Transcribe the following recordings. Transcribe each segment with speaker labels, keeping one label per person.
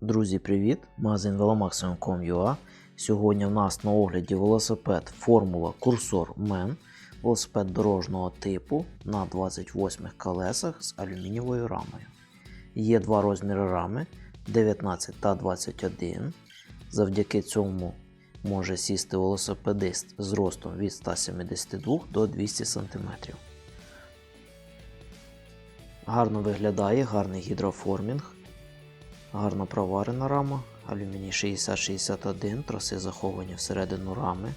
Speaker 1: Друзі, привіт! Магазин velomaximum.com.ua Сьогодні в нас на огляді велосипед Формула Курсор Men. Велосипед дорожнього типу на 28 колесах з алюмінієвою рамою. Є два розміри рами 19 та 21. Завдяки цьому може сісти велосипедист з ростом від 172 до 200 см. Гарно виглядає, гарний гідроформінг. Гарно проварена рама, алюміній 6061, троси заховані всередину рами.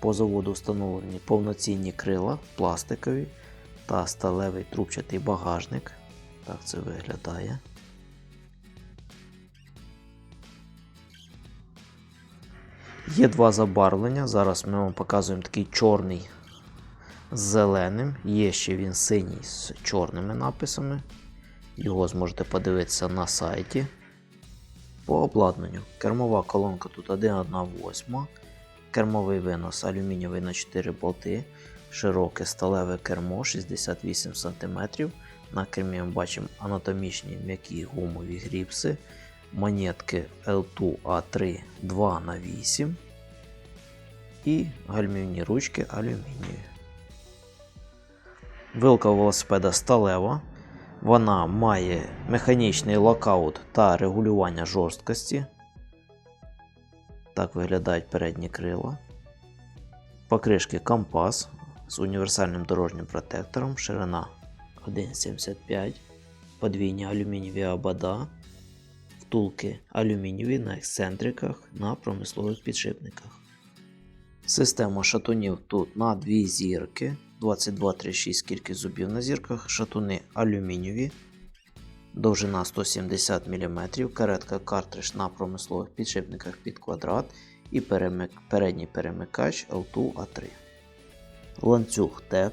Speaker 1: По заводу встановлені повноцінні крила, пластикові та сталевий трубчатий багажник. Так це виглядає. Є два забарвлення. Зараз ми вам показуємо такий чорний з зеленим. Є ще він синій з чорними написами. Його зможете подивитися на сайті. По обладнанню. Кермова колонка тут 1,1,8. Кермовий винос алюмінієвий на 4 болти. Широке сталеве кермо 68 см. На кермі ми бачимо анатомічні м'які гумові гріпси. Монетки L2 A3 2х8. І гальмівні ручки алюмінієві. Вилка велосипеда сталева. Вона має механічний локаут та регулювання жорсткості. Так виглядають передні крила. Покришки компас з універсальним дорожнім протектором, ширина 1,75, подвійні алюмінієві обода, втулки алюмінієві на ексцентриках на промислових підшипниках. Система шатунів тут на дві зірки. 22-36 кількість зубів на зірках, шатуни алюмінієві, довжина 170 мм, каретка картридж на промислових підшипниках під квадрат і перемик... передній перемикач L2 A3. Ланцюг TEC,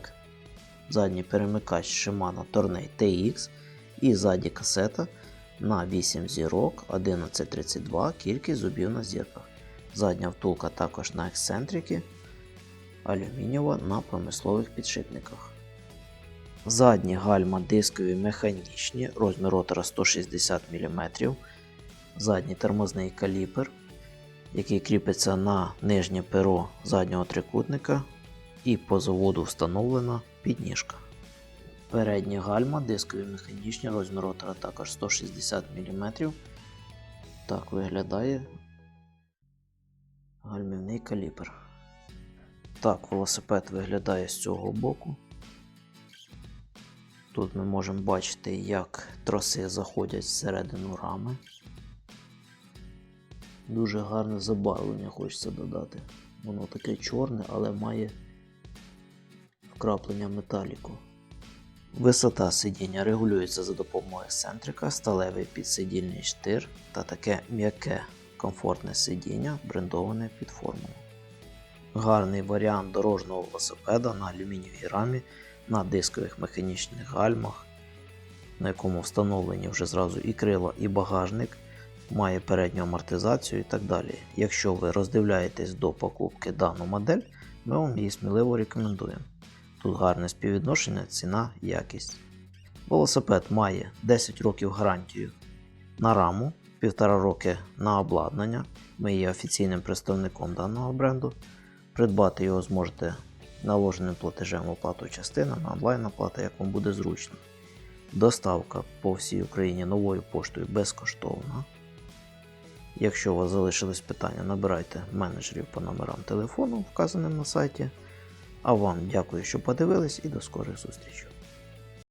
Speaker 1: задній перемикач Shimano Tourney TX і ззаді касета на 8 зірок 1132 кількість зубів на зірках. Задня втулка також на ексцентрики алюмінієва на промислових підшипниках. Задні гальма дискові механічні, розмір ротора 160 мм, задній тормозний калібр, який кріпиться на нижнє перо заднього трикутника і по заводу встановлена підніжка. Передні гальма дискові механічні, розмір ротора також 160 мм. Так виглядає гальмівний калібр. Так, велосипед виглядає з цього боку. Тут ми можемо бачити, як троси заходять всередину рами. Дуже гарне забарвлення хочеться додати. Воно таке чорне, але має вкраплення металіку. Висота сидіння регулюється за допомогою ексцентрика, сталевий підсидільний штир та таке м'яке комфортне сидіння, брендоване під формулу. Гарний варіант дорожнього велосипеда на алюмінієвій рамі на дискових механічних гальмах, на якому встановлені вже зразу і крила, і багажник, має передню амортизацію і так далі. Якщо ви роздивляєтесь до покупки дану модель, ми вам її сміливо рекомендуємо. Тут гарне співвідношення, ціна, якість. Велосипед має 10 років гарантію на раму, 1,5 роки на обладнання. Ми є офіційним представником даного бренду. Придбати його зможете наложеним платежем оплату частинами, на онлайн оплата, як вам буде зручно. Доставка по всій Україні новою поштою безкоштовна. Якщо у вас залишились питання, набирайте менеджерів по номерам телефону, вказаним на сайті. А вам дякую, що подивились, і до скорих зустрічей.